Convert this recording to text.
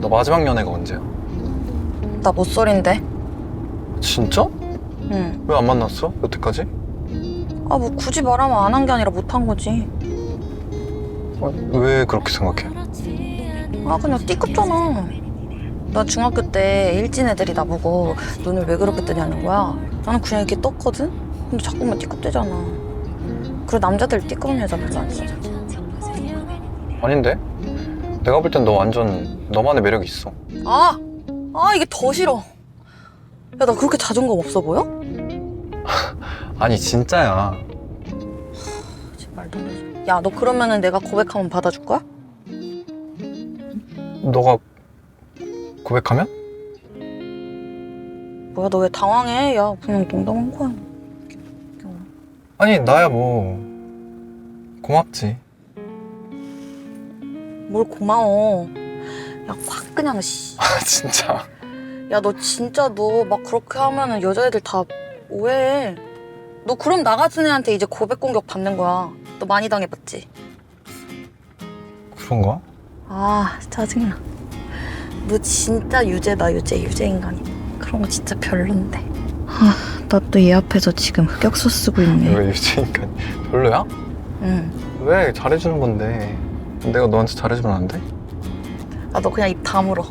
너 마지막 연애가 언제야? 나 못소린데. 진짜? 응. 왜 안 만났어? 여태까지? 아, 뭐 굳이 말하면 안 한 게 아니라 못 한 거지. 어, 왜 그렇게 생각해? 아, 그냥 띠껍잖아. 나 중학교 때 일진 애들이 나보고 눈을 왜 그렇게 뜨냐는 거야. 나는 그냥 이렇게 떴거든? 근데 자꾸만 띠껍대잖아. 그리고 남자들 띠꺼운 여자 별로 안 좋아해. 아닌데? 내가 볼 땐 너 완전 너만의 매력이 있어. 아! 아, 이게 더 싫어. 야, 나 그렇게 자존감 없어 보여? 아니 진짜야. 제발 너. 야, 너 그러면은 내가 고백하면 받아줄 거야? 너가 고백하면? 뭐야, 너 왜 당황해? 야, 그냥 농담한 거야. 아니 나야 뭐 고맙지. 뭘 고마워. 야, 확 그냥 씨. 아 진짜. 야, 너 진짜 너 막 그렇게 하면은 여자애들 다 오해해. 너 그럼 나 같은 애한테 이제 고백 공격 받는 거야. 너 많이 당해봤지? 그런가? 아, 짜증나. 너 진짜 유죄다, 유죄, 유죄 인간이. 그런 거 진짜 별론데. 아, 나 또 얘 앞에서 지금 흑역사 쓰고 있네. 왜 유치니까 별로야? 응. 왜 잘해주는 건데 내가 너한테 잘해주면 안 돼? 아, 너 그냥 입 다물어.